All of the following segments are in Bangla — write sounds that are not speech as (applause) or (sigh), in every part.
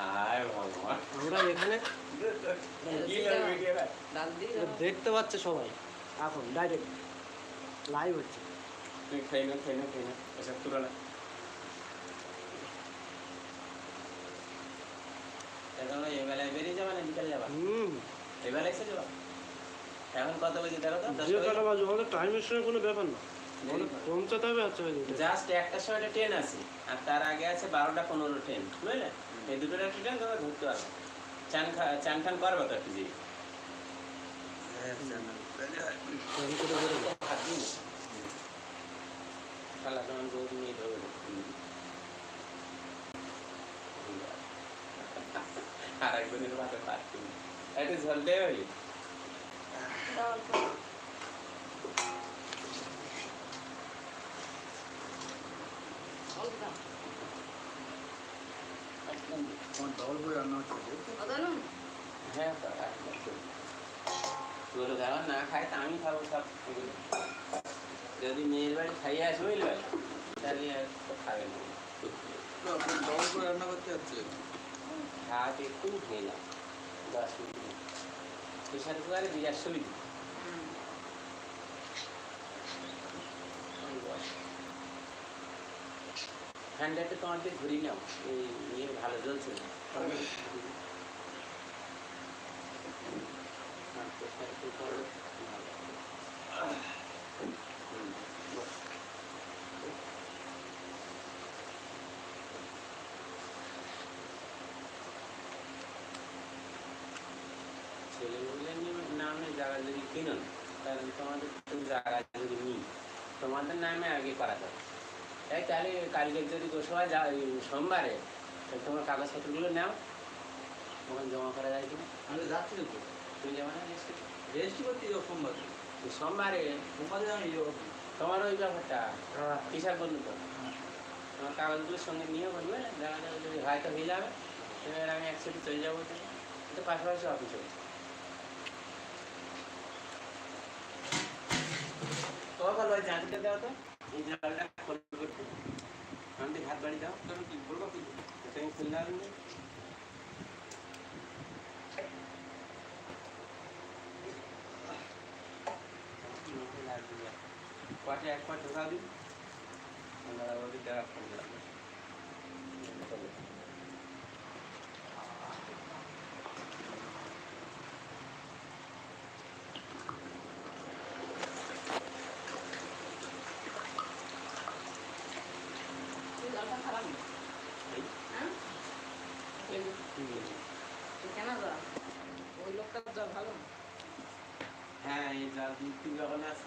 আমরা এখানে দেখতে পাচ্ছে সবাই। এখন ডাইরেক্ট লাইভ হচ্ছে। খাই না খাই না খাই না। এসব তুলো না। এখন এবেলায় বেরিয়ে যাবে না বিকালে যাবা? হুম। এবেলায় এসে যাবা? এখন কত বাজে? দেখো তো যে কটা বাজে? আমাদের টাইমের সঙ্গে কোনো ব্যাপার না। পৌঁছাতে হবে জাস্ট একটার সময় ট্রেন আছে আর তার আগে আছে বারোটা পনেরো ট্রেন বুঝলে? এই দুটোর একটা ট্রেন তোমরা ধরতে পারবে চান চান টান করব তো একটু বেরোবো। খালা তোমার গরু নিয়ে ধরবে। আর একজনের ভাতে পারছি না একটা ঝোল হ্যাঁ না খায় সব যদি মেয়ের বাড়ি খাইয়ে আসবে বুঝলে? তাহলে আর তো খাবে না। ভাত একটু খেলাম দশ মিনিট। প্রেশার কুকারে বিরাট সুবিধা ঠান্ডাটা তোমাকে ঘুরি নাও এই ইয়ে ভালো জ্বলছে না আর pressure cooker ভালো। হুম, বস। ছেলেগুলো নামে জায়গা যদি কিনো না, তাহলে তোমাদের তো জায়গা যদি নিই তোমাদের নামে আগে করা যাবে তাই তাহলে কালকে যদি গোসবা যা এই সোমবারে তাহলে তোমার কাগজপত্রগুলো নাও। ওখানে জমা করা যায় কিনা। আমি যাচ্ছি তো। তুমি জমা না রেজিস্ট্রি করতে যাব সোমবার। সোমবারে? সোমবারে আমি যাব। তোমার ওই ব্যাপারটা? হ্যাঁ। হিসাব বলল তো। তোমার কাগজগুলোর সঙ্গে নিয়ে বলবে দেখা যাবে যদি হয়তো হয়ে যাবে। এবার আমি একসাথে চলে যাব তো পাশাপাশি অফিস হবে তোমার ভালো হয় জাঁচটা দাও তো। এই জলটা খোল করতে আমাদের ভাত বাড়ি দাও তুমি কি বলব কি তুমি খুললে হবে না পাটে এক পাট ঢোকা দিন আমরা ওই দেওয়া করে লাগবে এই ডালটা খারাপ না হ্যাঁ এই কেন যা ওই লোকটার যা ভালো না হ্যাঁ এই জাল দিতে যখন আস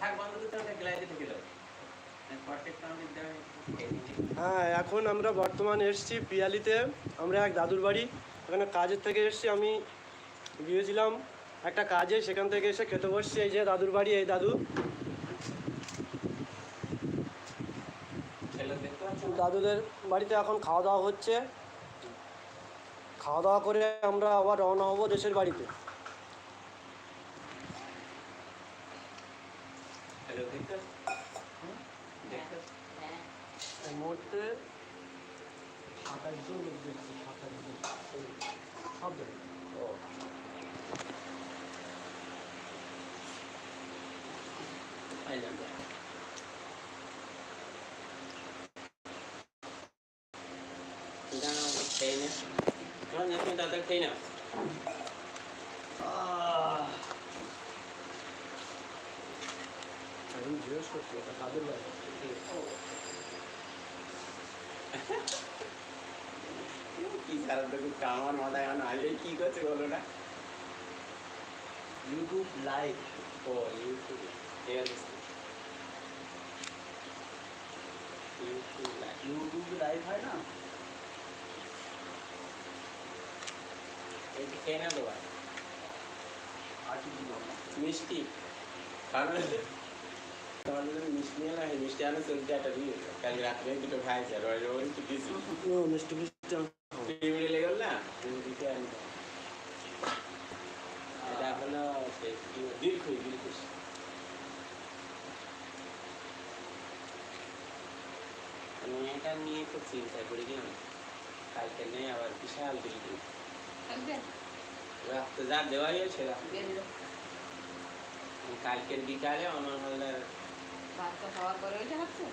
থাক বন্ধ করতে আমাকে গ্লাইডে থেকে দাও প্রত্যেকটা আমাদের দেওয়া হ্যাঁ এখন আমরা বর্তমানে এসেছি পিয়ালিতে। আমরা এক দাদুর বাড়ি। এখানে কাজের থেকে এসেছি। আমি গিয়েছিলাম একটা কাজে। সেখান থেকে এসে খেতে বসছি। এই যে দাদুর বাড়ি, এই দাদু? দাদুদের বাড়িতে এখন খাওয়া দাওয়া হচ্ছে। খাওয়া দাওয়া করে আমরা আবার রওনা হব দেশের বাড়িতে ছেলে দেখতে পাচ্ছ? দেখতে পাচ্ছ? হ্যাঁ এই মুহূর্তে সাতাশ জন লোক দেখছি সাতাশ জন সব জায়গায় ও আইলাম যা। দাঁড়াও, খেয়ে নে। তোমার না, তুমি তাড়াতাড়ি খেয়ে নাও। আহ, আমি জিজ্ঞেস করছি এটা কাদের বাড়ি কি সারা দেখো আমার মাথায় এখন আগে কি করছে বলো না ইউটিউব লাইভ ও ইউটিউবে ঠিক আছে ইউটিউব লাইভ ইউটিউব লাইভ হয় না এই খেয়ে না দেওয়া আর কি দিল মিষ্টি কারণ তোমার জন্য মিষ্টি নিয়ে না এই মিষ্টি আনো চলতে একটা দিয়ে কালকে রাত্রে দুটো খাইছে আর ওই ওই একটু দিয়েছি। মিষ্টি মিষ্টি আম। লেগে না? তুমি দিতে আনি এটা হলো আমি নিয়ে খুব চিন্তা করি গেলাম কালকে নেই আবার বিশাল দিলখুশ। থাকবে? যা দেওয়াই দিয়ে দিল। কালকের বিকালে আমার হলো ভাতটা খাওয়ার পরে ওইটা হচ্ছে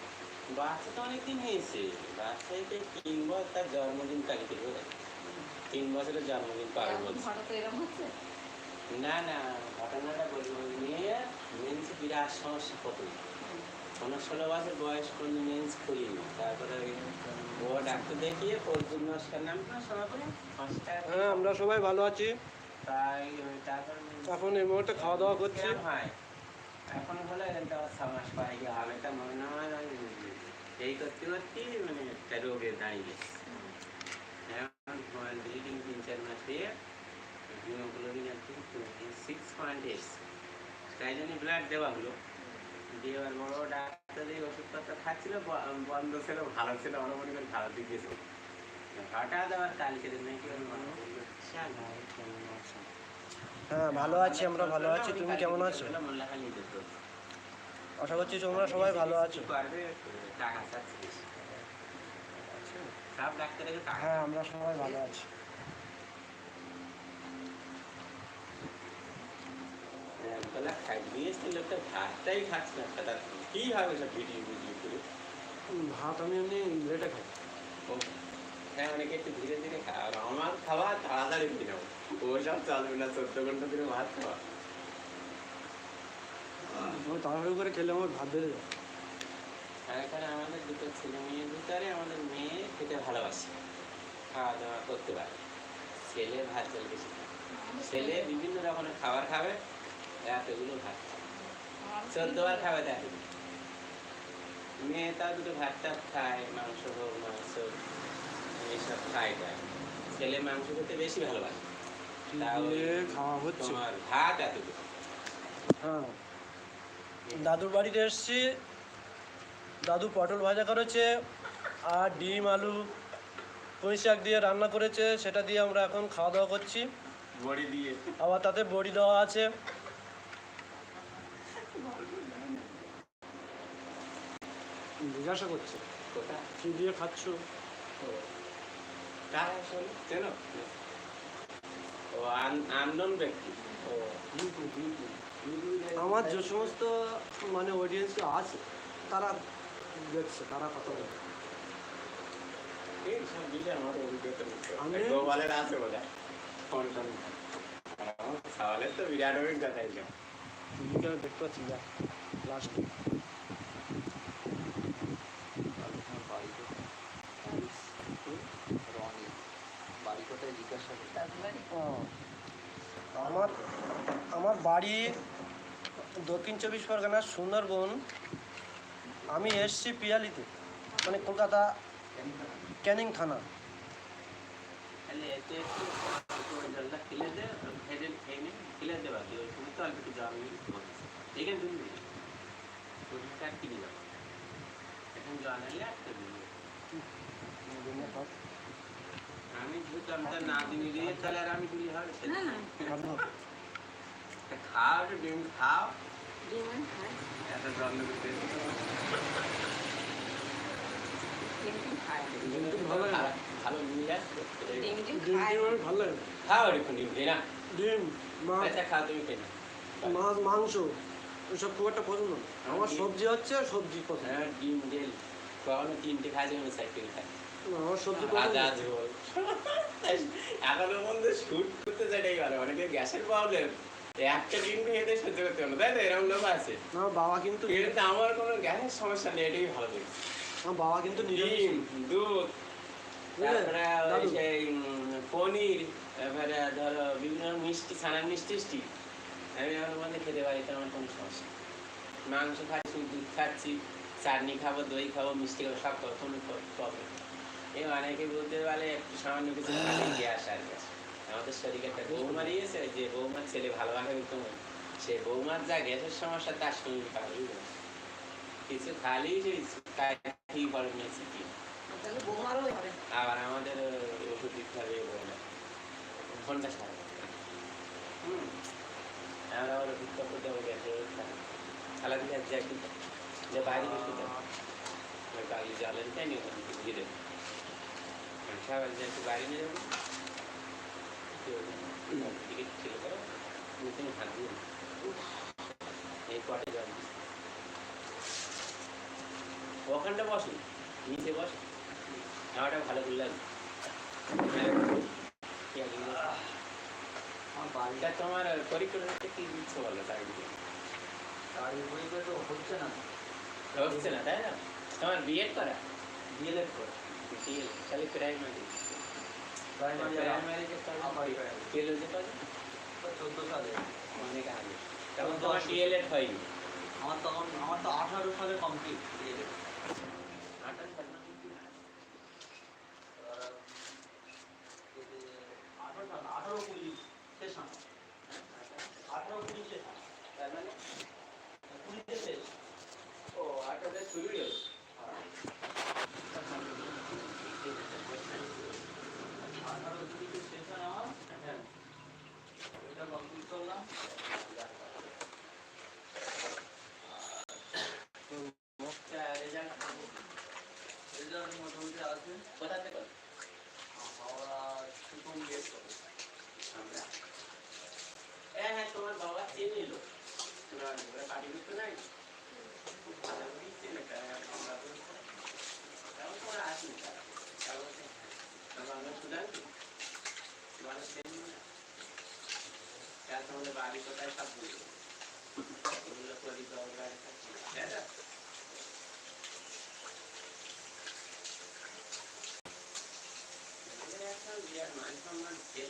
বাচ্চা তো অনেকদিন হয়েছে। বাচ্চাকে তিন বছর তার জন্মদিন ধরে তিন বছরের জন্মদিন পার বলছে হঠাৎ এরকম হচ্ছে? না না ঘটনাটা বলব মেয়ে মেন্স বিরাট সমস্যা প্রথম পনেরো ষোলো বছর বয়স মেন্স করিনি তারপরে ও ডাক্তার দেখিয়ে নাম হ্যাঁ আমরা সবাই ভালো আছি। তাই ওই তারপর এখন এই মুহূর্তে খাওয়া দাওয়া করছি। হয়? এখন এটা ছ মাস পরে গিয়ে হবে? মনে হয় এই করতে করতে মানে একটা রোগে দাঁড়িয়ে এখন ব্লিডিং তিন চার মাস দিয়ে হিমোগ্লোবিন আর সিক্স পয়েন্ট এইট তাই জন্য ব্লাড দেওয়া হলো। দিয়ে এবার বড় ডাক্তার এই ওষুধপত্র খাচ্ছিল বন্ধ ছিল, ভালো ছিল, আমরা মনে করি ভালো দিক গেছিল হঠাৎ আবার কালকে নাকি হ্যাঁ ভালো আছি আমরা ভালো আছি। তুমি কেমন আছো? আশা করছি তোমরা সবাই ভালো আছো। হ্যাঁ আমরা সবাই ভালো আছি। ভাত আমি এমনি লেটে খাই। ও, হ্যাঁ অনেকে একটু ধীরে ধীরে আর আমার খাওয়া তাড়াতাড়ি চলবে না চোদ্দ ঘণ্টা ধরে ভাত খাওয়া। আমি তাড়াহুড়ো করে খেলে আমার ভাত বেড়ে যায়। আর এখানে আমাদের দুটো ছেলে মেয়ের ভিতরে আমাদের মেয়ে খেতে ভালোবাসে। খাওয়া দাওয়া করতে পারে। ছেলে ভাত জল বেশি ছেলে বিভিন্ন রকমের খাবার খাবে এতগুলো ভাত চোদ্দ বার খাবে দেখে মেয়ে তাও দুটো ভাত টাত খায় মাংস হোক মাংস এইসব খায় টায় ছেলে মাংস খেতে বেশি ভালোবাসে। খাওয়া হচ্ছে। তোমার ভাত এতটুকু। হ্যাঁ। দাদুর বাড়িতে এসেছি। দাদু পটল ভাজা করেছে আর ডিম আলু পুঁই শাক দিয়ে রান্না করেছে। সেটা দিয়ে আমরা এখন খাওয়া দাওয়া করছি। বড়ি দিয়ে। আবার তাতে বড়ি দেওয়া আছে। জিজ্ঞাসা করছে। কি দিয়ে খাচ্ছ? কার আসলে চেনো? ও আননোন ব্যক্তি। ও আমার যে সমস্ত মানে অডিয়েন্স আছে তারা দেখছে তারা কথা বলে। আমি- গোপালের আছে বোধ হয় ফোন টোন সওয়ালের তো বিরাট অভিজ্ঞতা দেখতে পাচ্ছি? যা লাস্টে বাড়ি কোথায় জিজ্ঞাসা করি দাদুর বাড়ি আমার আমার বাড়ি দক্ষিণ চব্বিশ পরগনার সুন্দরবন। আমি এসছি পিয়ালিতে মানে কলকাতা ক্যানিং থানা। তাহলে খেয়ে নে ফেলে দেবা দিয়ে ওই তুমি তো অল্প একটু জল নিয়ে এখানে তুমি দিবি শরীরটা আর কিনে যাব এখন জল আনলে একটা দিবি আমি (laughs) খাও একটু ডিম খাও। ডিম এত যত্ন করতে ভালো লাগে। ভালো নিয়ে ডিম আমার ভালো লাগে। খাও একটু ডিম না ডিম মাছ। খাও তুমি খেয়ে। মাছ মাংস এসব খুব একটা পছন্দ আমার সবজি হচ্ছে সবজি পছন্দ। হ্যাঁ ডিম ডেল কখনো তিনটে খাই যেমন সাইকেল খাই। আমার সবজি পছন্দ। এখনও মধ্যে শুট করতে সেটাই ভালো অনেকে গ্যাসের প্রবলেম একটা ডিম খেতে সহ্য করতে পারে তাই তো? এরকম লোক আছে। না বাবা কিন্তু কিন্তু আমার কোনো গ্যাসের সমস্যা নেই এটাই ভালো লাগে আমার বাবা কিন্তু ডিম দুধ তারপরে সেই পনির তারপরে ধরো বিভিন্ন মিষ্টি ছানার মিষ্টি টিষ্টি আমি আমার মধ্যে খেতে পারি তো আমার কোনো সমস্যা মাংস খাচ্ছি দুধ খাচ্ছি চাটনি খাব দই খাব মিষ্টি খাব সব কোনো প্রবলেম এই অনেকে বলতে পারে একটু সামান্য কিছু গ্যাস আর গ্যাস। আমাদের শরীরে একটা বৌমা দিয়েছে যে বৌমার ছেলে ভালোভাবে উত্তম সে বৌমার যা গ্যাসের সমস্যা তার সঙ্গে পারি কিছু খালি সেই পড়ে নিয়েছে কি? আবার আমাদের ওষুধ দিতে হবে বৌমা ঘণ্টা সারা। হুম। আমরা আবার ওষুধ কাপড় দেবো গ্যাসের খেলা। দিলে যে বাইরে ওষুধ দেবো কালি জলের তাই নিয়ে ঘিরে সকাল যে একটু বাইরে নিয়ে যাব। টিকিট ছিল করো তুমি হাত এই পটে জল ওখানটা বসো নিচে বসো আমারটা ভালো করে লাগবে কি আর বলব? আমার বাড়িটা তোমার পরীক্ষা হচ্ছে কি দিচ্ছ বলো দিয়ে গাড়ি তো হচ্ছে না। হচ্ছে না তাই না তোমার বিএড করা। ডিএলএড করে। বিএড খালি প্রাইমারি চোদ্দ সালে অনেক আগে তোমার ডিএলএড হয়নি আমার তখন আমার তো আঠারো সালে কমপ্লিট আঠাশ সাল না? আঠারো সাল আঠারো কুড়ি শেষ আমার আঠারো কুড়ি শেষ তার মানে কুড়িতে শেষ ও আঠারোটা শুরু হলো আঠারো কুড়িতে শেষ হয় আমার হ্যাঁ ওইটা কমপ্লিট করলাম মুখটা রেজাল্ট রেজাল্ট মোটামুটি আছে কোথা থেকে করো? হাওড়া সুকুম গেট করে আমরা হ্যাঁ হ্যাঁ তোমার বাবা চেনে এলো তোরা ওরা পার্টি করতে নাই খুব ভালো করেই চেনে তারা আমরা তো তেমন তোমরা আসিনি তারা তারা বলছে, "বাবা, আমরা সুদান কি তোমার চেনি না বাড়ি কোথায় সব বুঝলো ওগুলো করি তো ওরা থাকছে না তাই না? এদের এখন যে আর মান সম্মান ছিল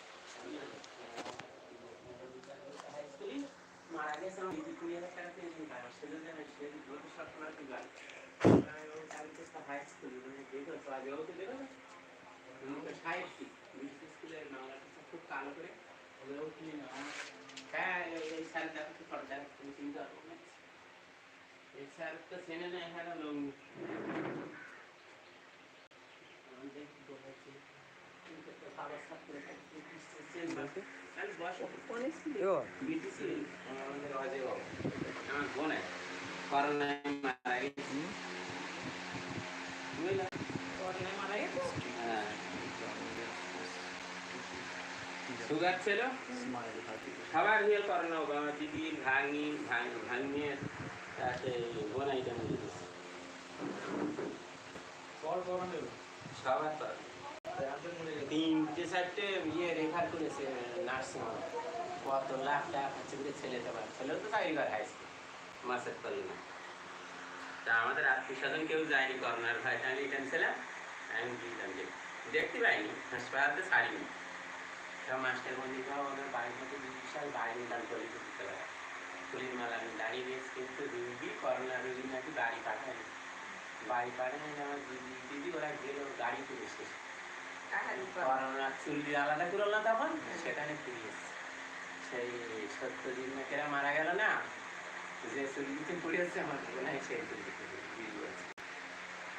মারা গেছে আমার কুড়ি হাজার টাকা পেয়েছি তার ছেলে যেন সে দুটো সব সময় তুই গাড়ি হাই স্কুলে মানে দেখো তো আগে ওকে দেখো না মুখে সাহেব স্কুলের বাংলাটা খুব কালো করে ওগুলো তুলি না হ্যাঁ এই- স্যার দেখো তো ফটো তুমি চিন্তা করো না এই স্যার তো চেনে না এখানে লোক কোন স্কুলে আমাদের অজয় বাবু আমার বোন সুগার ছিল খাবার দিয়ে করোনা বাবা দিদি ভাঙি ভাঙিয়ে তাতে বোনাইটা গেছে সবার তো তিনটে চারটে ইয়ে রেফার করেছে নার্সিং হোম কত লাখ টাকা খরচ করে ছেলে তো বার ছেলেও তো চাকরি করে হাই মাসের করলে না তা আমাদের আত্মীয় স্বজন কেউ যায়নি, করোনার ভয় আমি রিটার্ন ছিলাম আমি দিতাম দেখ- দেখতে পাইনি, হাসপাতালে ছাড়িনি। সব মাস্টার বন্ধু সব ওদের বাড়ির মধ্যে বিশাল বাড়ি নিদান করে দিতে পারে ফুলির মালা আমি দাঁড়িয়ে দিয়েছি কিন্তু রুগী করোনা রুগী নাকি বাড়ি পাঠায়নি? বাড়ি পাঠায়নি, আমার দিদি দিদি ওরা গেল, গাড়ি করে এসেছে। চুল্লি আলাদা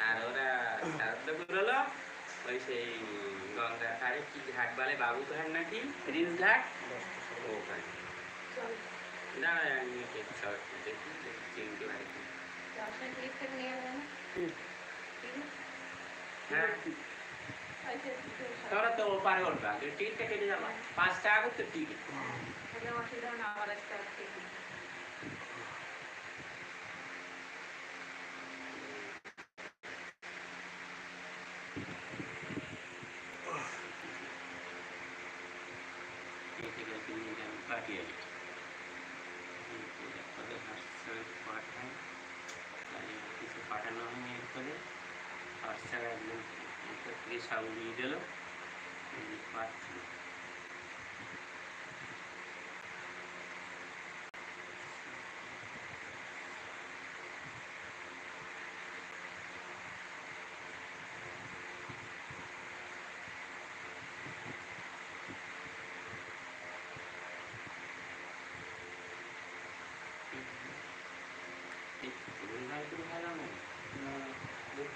আর ওরা শ্রাদ্ধ ওই সেই গঙ্গা ধারে কি ঘাট বলে বাবু ঘাট নাকি রিজ ঘাট ওখানে না আমি দেখি হ্যাঁ তোরা তো ওপারে উঠবে আগে টিকিটটা কেটে যাবা পাঁচ টাকা করতে টিকিট। পাঠানো হয়নি এরপরে হোয়াটসঅ্যাপে একজন একটা থেকে সাউ দিয়ে দিল পাচ্ছি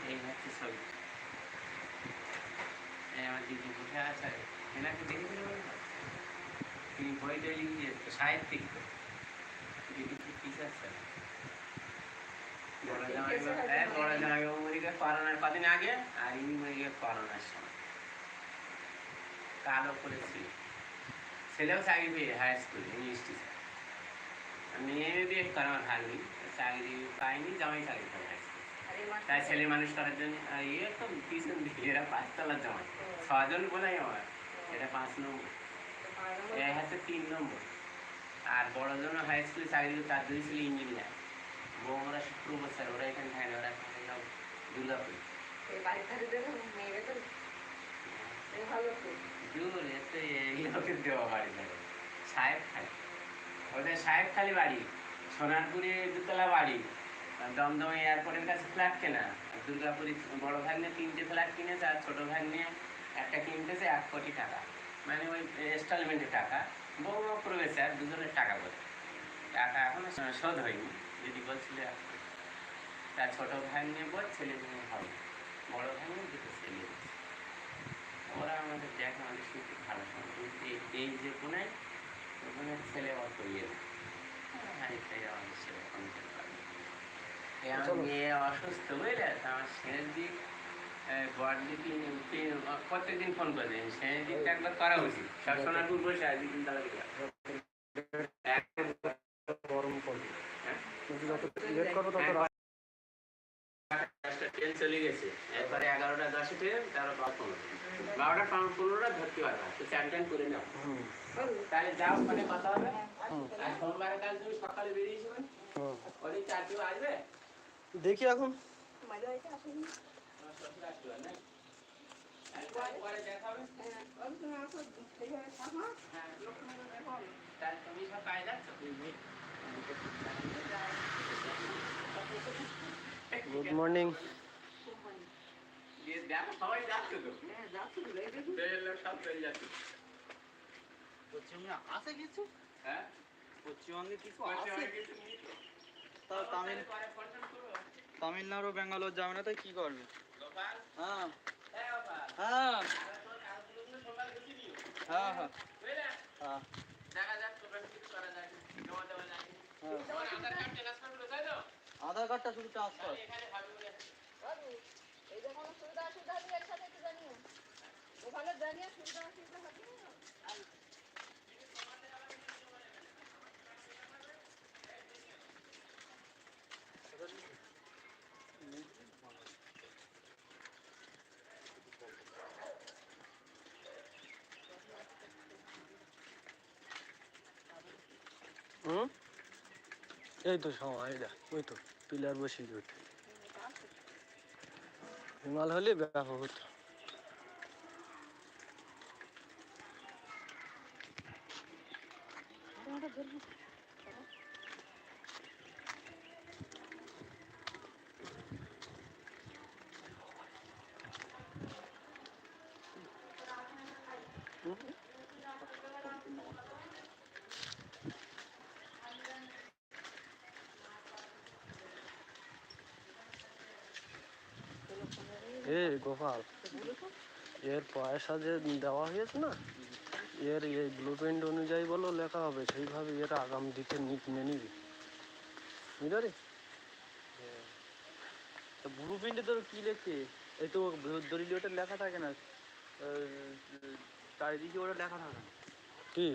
এই হচ্ছে ছবি এই আমার দিদি বসে আছে এনাকে দেখেছিল তিনি বইটা লিখে সাহিত্যিক দিদি টিচার স্যার বড় জামাই হ্যাঁ বড় জামাই বাবু মরে গেছে করোনার কদিন আগে আর ইনি মরে গেছে করোনার সময় কালো করেছিল ছেলেও চাকরি পেয়ে হাই স্কুলে ইংলিশ টিচার মেয়ে বিয়ে করা আমার ভাগ্নি চাকরি পাইনি জামাই চাকরি করে তাই ছেলে মানুষ করার জন্য ইয়ে তো পিছন দিকে এরা পাঁচতলার জামাই ছজন বলাই আমার এটা পাঁচ নম্বর। এ হচ্ছে তিন নম্বর। আর বড় জন্য হাই স্কুলে চাকরি করে তার দুই ছিল ইঞ্জিনিয়ার বৌমরা প্রফেসর ওরা এখানে থাকে না ওরা থাকে সব দুর্গাপুর। দূর এতে লোকের দেওয়া বাড়ি থাকে সাহেব খালি ওদের সাহেব খালি বাড়ি সোনারপুরে দুতলা বাড়ি। দমদমে এয়ারপোর্টের কাছে ফ্ল্যাট কেনা। আর দুর্গাপুরে বড় ভাগ নিয়ে তিনটে ফ্ল্যাট কিনেছে আর ছোটো ভাগ নিয়ে একটা কিনতেছে এক কোটি টাকা। মানে ওই ইনস্টলমেন্টের টাকা। বউ প্রবেশার দুজনের টাকা বলে টাকা এখনও শোধ হয়নি। যদি বলছিল, তার ছোটো ভাই নিয়ে বল, ছেলে নিয়ে হবে। বড় ভাই নিয়ে দুটো ছেলে। ওরা আমাদের দেখে, আমাদের শুনতে ভালো কিন্তু এই- যে কোনে ওখানে ছেলে অত ইয়ে হ্যাঁ এটাই আমাদের ছেলে কমিশন করে এই আমার চলো। মেয়ে অসুস্থ বুঝলে? আমার শেষ দিক প্রত্যেকদিন ফোন করে দিন শেষ দিকটা একবার করা উচিত। সব সোনারপুর বসে আছে দিন গরম পড়বে? কিন্তু যত লেট করব তত রাত দশটা ট্রেন চলে গেছে এরপরে এগারোটা দশে ট্রেন তারপর বারোটা পনেরো। পনেরোটা ধরতে পারবা তো চার টাইম করে নাও। তাহলে যাও ওখানে কথা হবে। আর সোমবারে কাল তুমি সকালে বেরিয়েছো হুম। ওই চার কেউ আসবে। দেখি এখন। গুড মর্নিং সবাই যাচ্ছে তো হ্যাঁ সব চলে যাচ্ছে পশ্চিমবঙ্গে আছে কিছু? হ্যাঁ। পশ্চিমবঙ্গে কিছু আছে? অনেক কিছু। তামিল, তামিলনাড়ু, ব্যাঙ্গালোর যাবে না তাই কি করবে? হ্যাঁ। হ্যাঁ। হ্যাঁ হ্যাঁ। হ্যাঁ। আধার কার্ডটা শুধু ট্রান্সফার ওখানে জানিয়ে সুবিধা অসুবিধা হবে আর হুম এই তো সময় দেখ ওই তো পিলার বসিয়ে ওঠে হিমাল হলে ব্যাপক হতো এ গোপাল এর পয়সা যে দেওয়া হয়েছে না এর এই ব্লু প্রিন্ট অনুযায়ী বলো লেখা হবে সেইভাবে এর আগাম দিকে নিয়ে নিবি। বুঝলি? ব্লু প্রিন্টে তোর কি লেখে? এই তো দলিলটা লেখা থাকে না চারিদিকে ওটা লেখা থাকে না। কি?